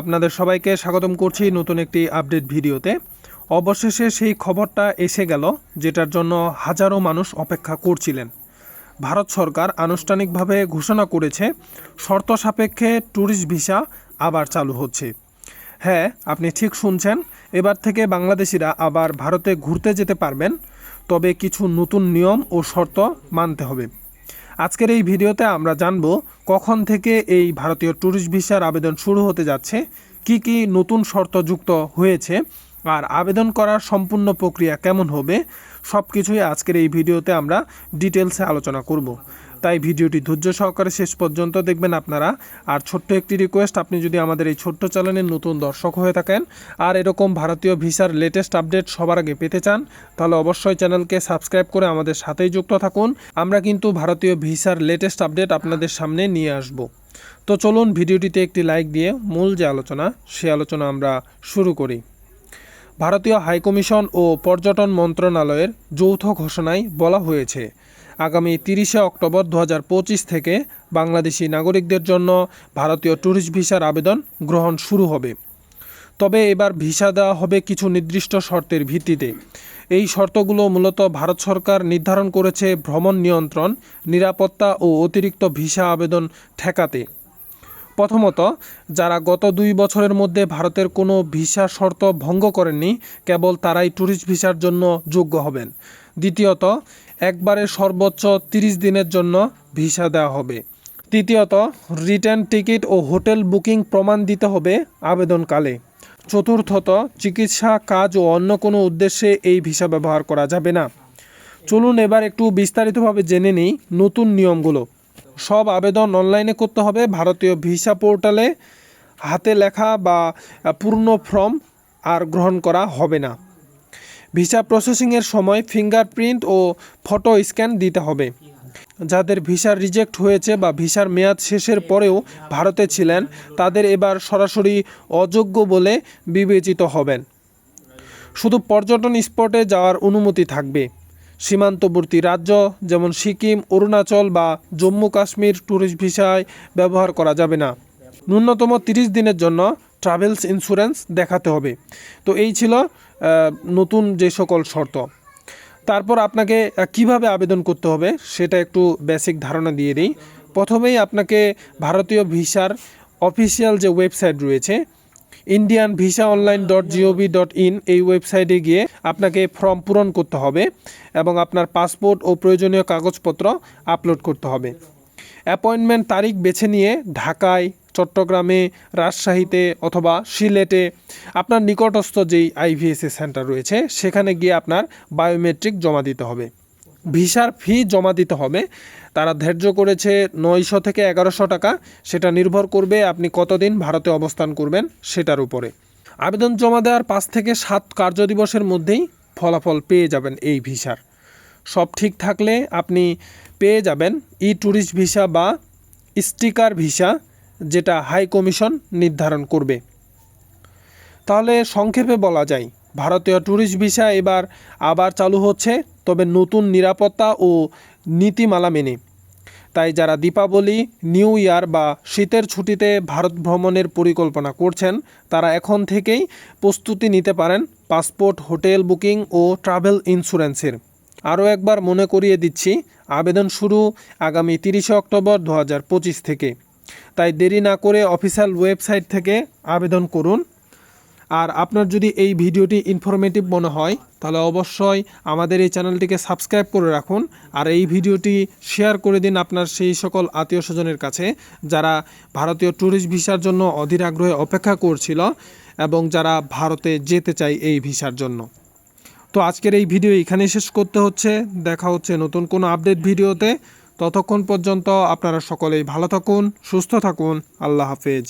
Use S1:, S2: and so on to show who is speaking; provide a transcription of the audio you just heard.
S1: আপনাদের সবাইকে স্বাগতম করছি নতুন একটি আপডেট ভিডিওতে। অবশেষে সেই খবরটা এসে গেল, যেটার জন্য হাজারো মানুষ অপেক্ষা করছিলেন। ভারত সরকার আনুষ্ঠানিকভাবে ঘোষণা করেছে, শর্ত সাপেক্ষে ট্যুরিস্ট ভিসা আবার চালু হচ্ছে। হ্যাঁ আপনি ঠিক শুনছেন, এবার থেকে বাংলাদেশিরা আবার ভারতে ঘুরতে যেতে পারবেন, তবে কিছু নতুন নিয়ম ও শর্ত মানতে হবে। আজকের এই ভিডিওতে আমরা জানব কখন থেকে এই ভারতীয় ট্যুরিস্ট ভিসার আবেদন শুরু হতে যাচ্ছে, কি কি নতুন শর্ত যুক্ত হয়েছে আর আবেদন করার সম্পূর্ণ প্রক্রিয়া কেমন হবে সব কিছুই আজকের এই ভিডিওতে আমরা ডিটেলসে আলোচনা করব। তাই ভিডিওটি ধৈর্য সহকারে শেষ পর্যন্ত দেখবেন আপনারা। আর ছোট্ট একটি রিকোয়েস্ট আপনি যদি আমাদের এই ছোট্ট চ্যানেলের নতুন দর্শক হয়ে থাকেন আর এরকম ভারতীয় ভিসার লেটেস্ট আপডেট সবার আগে পেতে চান, তাহলে অবশ্যই চ্যানেলকে সাবস্ক্রাইব করে আমাদের সাথেই যুক্ত থাকুন। আমরা কিন্তু ভারতীয় ভিসার লেটেস্ট আপডেট আপনাদের সামনে নিয়ে আসব। তো চলুন ভিডিওটিতে একটি লাইক দিয়ে মূল যে আলোচনা, সে আলোচনা আমরা শুরু করি। ভারতীয় হাইকমিশন ও পর্যটন মন্ত্রণালয়ের যৌথ ঘোষণায় বলা হয়েছে, আগামী তিরিশে অক্টোবর দু হাজার পঁচিশ থেকে বাংলাদেশি নাগরিকদের জন্য ভারতীয় ট্যুরিস্ট ভিসার আবেদন গ্রহণ শুরু হবে। তবে এবার ভিসা দেওয়া হবে কিছু নির্দিষ্ট শর্তের ভিত্তিতে। এই শর্তগুলো মূলত ভারত সরকার নির্ধারণ করেছে ভ্রমণ নিয়ন্ত্রণ, নিরাপত্তা ও অতিরিক্ত ভিসা আবেদন ঠেকাতে। প্রথমত, যারা গত দুই বছরের মধ্যে ভারতের কোনো ভিসা শর্ত ভঙ্গ করেননি, কেবল তারাই ট্যুরিস্ট ভিসার জন্য যোগ্য হবেন। দ্বিতীয়ত, একবারে সর্বোচ্চ তিরিশ দিনের জন্য ভিসা দেওয়া হবে। তৃতীয়ত, রিটার্ন টিকিট ও হোটেল বুকিং প্রমাণ দিতে হবে আবেদনকালে। চতুর্থত, চিকিৎসা, কাজ ও অন্য কোনো উদ্দেশ্যে এই ভিসা ব্যবহার করা যাবে না। চলুন এবার একটু বিস্তারিতভাবে জেনে নিই নতুন নিয়মগুলো। সব আবেদন অনলাইনে করতে হবে। ভারতীয় ভিসা পোর্টালে হাতে লেখা বা পূর্ণ ফর্ম আর গ্রহণ করা হবে না। ভিসা প্রসেসিংয়ের সময় ফিঙ্গারপ্রিন্ট ও ফটো স্ক্যান দিতে হবে। যাদের ভিসা রিজেক্ট হয়েছে বা ভিসার মেয়াদ শেষের পরেও ভারতে ছিলেন, তাদের এবার সরাসরি অযোগ্য বলে বিবেচিত হবেন। শুধু পর্যটন স্পটে যাওয়ার অনুমতি থাকবে। সীমান্তবর্তী রাজ্য, যেমন সিকিম, অরুণাচল বা জম্মু কাশ্মীর ট্যুরিস্ট ভিসায় ব্যবহার করা যাবে না। ন্যূনতম তিরিশ দিনের জন্য ট্রাভেলস ইন্স্যুরেন্স দেখাতে হবে। তো এই ছিল নতুন যে সকল শর্ত। তারপর আপনাকে কীভাবে আবেদন করতে হবে সেটা একটু বেসিক ধারণা দিয়ে দিই। প্রথমেই আপনাকে ভারতীয় ভিসার অফিসিয়াল যে ওয়েবসাইট রয়েছে Indian visa online dot GOV dot in এই ওয়েবসাইটে গিয়ে আপনাকে ফর্ম পূরণ করতে হবে এবং আপনার পাসপোর্ট ও প্রয়োজনীয় কাগজপত্র আপলোড করতে হবে। অ্যাপয়েন্টমেন্ট তারিখ বেছে নিয়ে ঢাকায়, চট্টগ্রামে, রাজশাহীতে অথবা সিলেটে আপনার নিকটস্থ যেই আইভিএসএ সেন্টার রয়েছে, সেখানে গিয়ে আপনার বায়োমেট্রিক জমা দিতে হবে। ভিসার ফি জমা দিতে হবে। তারা ধার্য করেছে নয়শো থেকে এগারোশো টাকা। সেটা নির্ভর করবে আপনি কতদিন ভারতে অবস্থান করবেন সেটার উপরে। আবেদন জমা দেওয়ার পাঁচ থেকে সাত কার্যদিবসের মধ্যেই ফলাফল পেয়ে যাবেন এই ভিসার। সব ঠিক থাকলে আপনি পেয়ে যাবেন ই ট্যুরিস্ট ভিসা বা স্টিকার ভিসা, যেটা হাই কমিশন নির্ধারণ করবে। তাহলে সংক্ষেপে বলা যায় ভারতীয় ট্যুরিস্ট ভিসা এবার আবার চালু হচ্ছে, তবে নতুন নিরাপত্তা ও নীতিমালা মেনে। তাই যারা দীপাবলি, নিউ ইয়ার বা শীতের ছুটিতে ভারত ভ্রমণের পরিকল্পনা করছেন, তারা এখন থেকেই প্রস্তুতি নিতে পারেন পাসপোর্ট, হোটেল বুকিং ও ট্রাভেল ইন্স্যুরেন্সের। আরও একবার মনে করিয়ে দিচ্ছি, আবেদন শুরু আগামী তিরিশে অক্টোবর দু হাজার পঁচিশ থেকে। তাই দেরি না করে অফিসিয়াল ওয়েবসাইট থেকে আবেদন করুন। আর আপনার যদি এই ভিডিওটি ইনফরমেটিভ মনে হয়, তাহলে অবশ্যই আমাদের এই চ্যানেলটিকে সাবস্ক্রাইব করে রাখুন আর এই ভিডিওটি শেয়ার করে দিন আপনার সেই সকল আত্মীয় স্বজনের কাছে যারা ভারতীয় ট্যুরিস্ট ভিসার জন্য অধীর আগ্রহে অপেক্ষা করছিল এবং যারা ভারতে যেতে চায় এই ভিসার জন্য। তো আজকের এই ভিডিও এখানেই শেষ করতে হচ্ছে। দেখা হচ্ছে নতুন কোনো আপডেট ভিডিওতে। ততক্ষণ পর্যন্ত আপনারা সকলেই ভালো থাকুন, সুস্থ থাকুন। আল্লাহ হাফেজ।